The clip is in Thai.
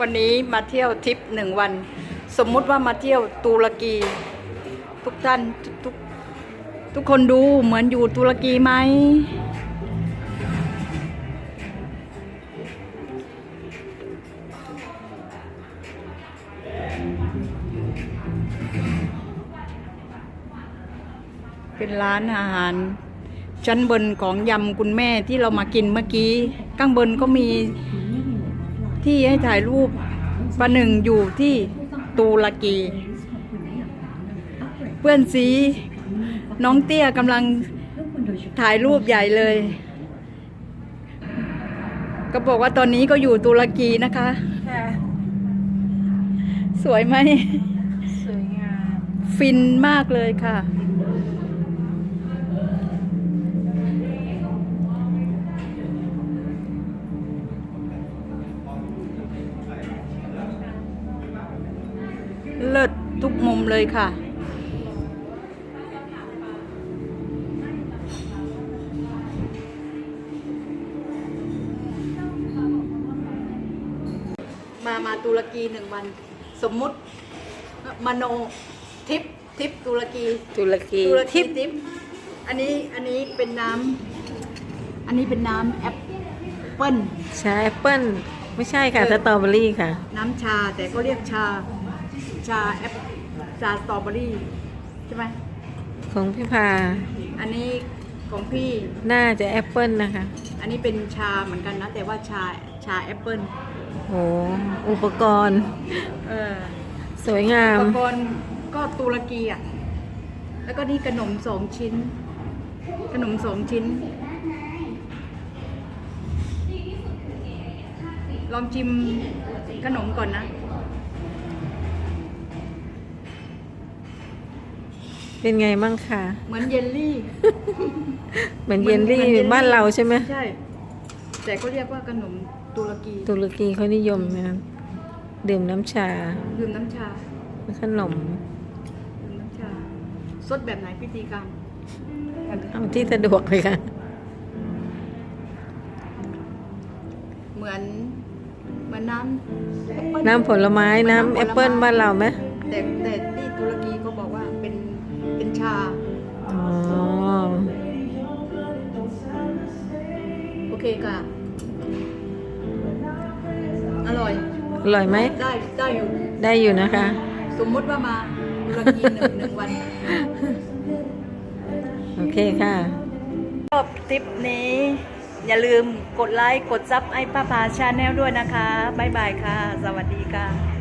วันนี้มาเที่ยวทริปหนึ่งวัน สมมุติว่ามาเที่ยวตุรกี ทุกท่านทุกทุกคนดูเหมือนอยู่ตุรกีไหม เป็นร้านอาหาร ชั้นบนของยำคุณแม่ที่เรามากินเมื่อกี้ ข้างบนก็มี ที่ให้ถ่ายรูปประหนึ่งอยู่ที่ตุรกี เพื่อนสีน้องเตี้ยกำลังถ่ายรูปใหญ่เลย ก็บอกว่าตอนนี้ก็อยู่ตุรกีนะคะค่ะสวยไหม สวยงาม ฟินมากเลยค่ะ เลิศทุกมุมเลยค่ะ มามาตุรกีหนึ่งวัน สมมุติมโนทิปทิปตุรกีตุรกีตุรกีทิพทิปอันนี้อันนี้เป็นน้ำอันนี้เป็นน้ำแอปเปิ้ลชาแอปเปิ้ลไม่ใช่ค่ะสตรอเบอรี่ค่ะ น้ำชาแต่ก็เรียกชา ชาแอปชาสตรอเบอรี่ใช่ไหมของพี่พา อันนี้ของพี่น่าจะแอปเปิ้ลนะคะ อันนี้เป็นชาเหมือนกันนะ แต่ว่าชาชาแอปเปิ้ลโอ้อุปกรณ์ เออสวยงาอุมปกรณ์ก็ตุรกีอะ แล้วก็นี่ขนมสองชิ้น ขนมสองชิ้น ลองชิมขนมก่อนนะ เป็นไงมั่งคะเหมือนเยลลี่ เหมือนเยลลี่หมือบ้านเราใช่ไหมใช่ แต่ก็เรียกว่าขนมตุรกีตุรกีเขานิยมนะดื่มน้ำชาดื่มน้ำชาและขนมดื่มน้ำชาสดแบบไหนพิธีการเอาที่สะดวกเลยค่ะ เหมือนเหมือนน้ำแอปเปิ้ลน้ำผลไม้น้ำแอปเปิ้ลบ้านเราไหมแต่แต่ที่ ชา อ๋อ โอเคค่ะ อร่อย อร่อยไหม ได้ได้อยู่ ได้อยู่นะคะ สมมุติว่ามาตุรกีหนึ่งหนึ่งวัน โอเคค่ะ ชอบทริปนี้ อย่าลืมกดไลค์ กดซับไอ้ป้าพาชาแนลด้วยนะคะ บ๊ายบายค่ะ สวัสดีค่ะ